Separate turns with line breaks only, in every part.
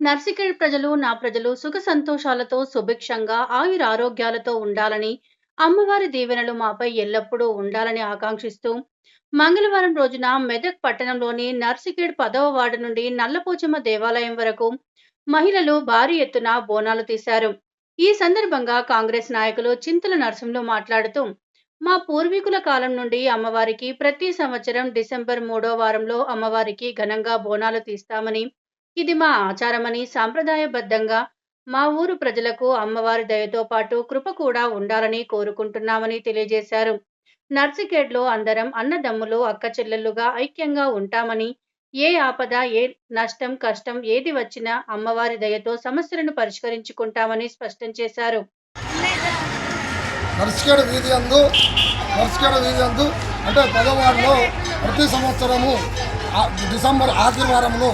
నర్సికేడ్ ప్రజలు నా ప్రజలు సుఖ సంతోషాలతో సుభిక్షంగా ఆయురారోగ్యాలతో ఉండాలని అమ్మవారి దీవెనలు మాపై ఎల్లప్పుడూ ఉండాలని ఆకాంక్షిస్తూ మంగళవారం రోజున మెదక్ పట్టణంలోని నర్సికేడ్ పదవ వార్డు నుండి నల్లపోచమ్మ దేవాలయం వరకు మహిళలు భారీ ఎత్తున బోనాలు తీశారు. ఈ సందర్భంగా కాంగ్రెస్ నాయకులు చింతల నరసింహులు మాట్లాడుతూ మా పూర్వీకుల కాలం నుండి అమ్మవారికి ప్రతి సంవత్సరం డిసెంబర్ మూడో వారంలో అమ్మవారికి ఘనంగా బోనాలు తీస్తామని ఇది మా ఆచారమని సాంప్రదాయబద్ధంగా మా ఊరు ప్రజలకు అమ్మవారి దయతో పాటు కృప కూడా ఉండాలని కోరుకుంటున్నామని తెలియజేశారు. నర్సికేడ్లో అందరం అన్నదమ్ములు అక్క చెల్లెళ్ళుగా ఐక్యంగా ఉంటామని ఏ ఆపద ఏ నష్టం కష్టం ఏది వచ్చినా అమ్మవారి దయతో సమస్యలను పరిష్కరించుకుంటామని స్పష్టం చేశారు.
వీధి అందు వీధి అందు అంటే పదవాడలో ప్రతి సంవత్సరము డిసెంబర్ ఆఖరి వారంలో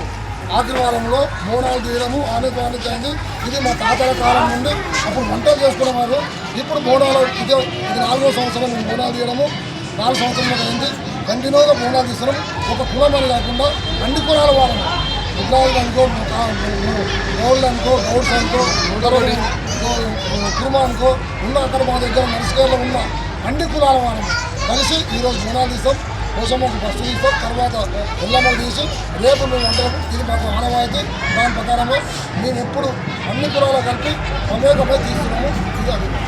ఆగ్రవాలంలో వారంలో తీయడము ఆనక ఆనక ఇది మా తాతల కాలం నుండి అప్పుడు వంటలు చేసుకునేవారు. ఇప్పుడు బోనాలు ఇదే ఇది నాలుగో సంవత్సరం మేము బోనాలు తీయడము నాలుగు సంవత్సరం అయింది. కంటిన్యూగా బోనాలు తీసడం ఒక కులం అని కాకుండా అన్ని కులాల వారము. విద్యార్థులు అనుకో గౌళ్ళు అనుకో గౌడ్స్ అనుకో ఉదరోని కుర్మ అనుకో ఉన్న అక్కడ మా దగ్గర నర్సుకేర్లో ఉన్న అన్ని కులాల వాళ్ళం కలిసి ఈరోజు బోనాలు తీసాం కోసమ్మకు ఫస్ట్ తీస్తాం తర్వాత ఎల్లమ్మకు తీసి రేపు మేము అందరం ఇది మాకు ఆనవాయితీ. దాని ప్రకారమే మేము ఎప్పుడు అన్ని కులాలు కలిపి అమేకమై తీస్తున్నాము. ఇది అది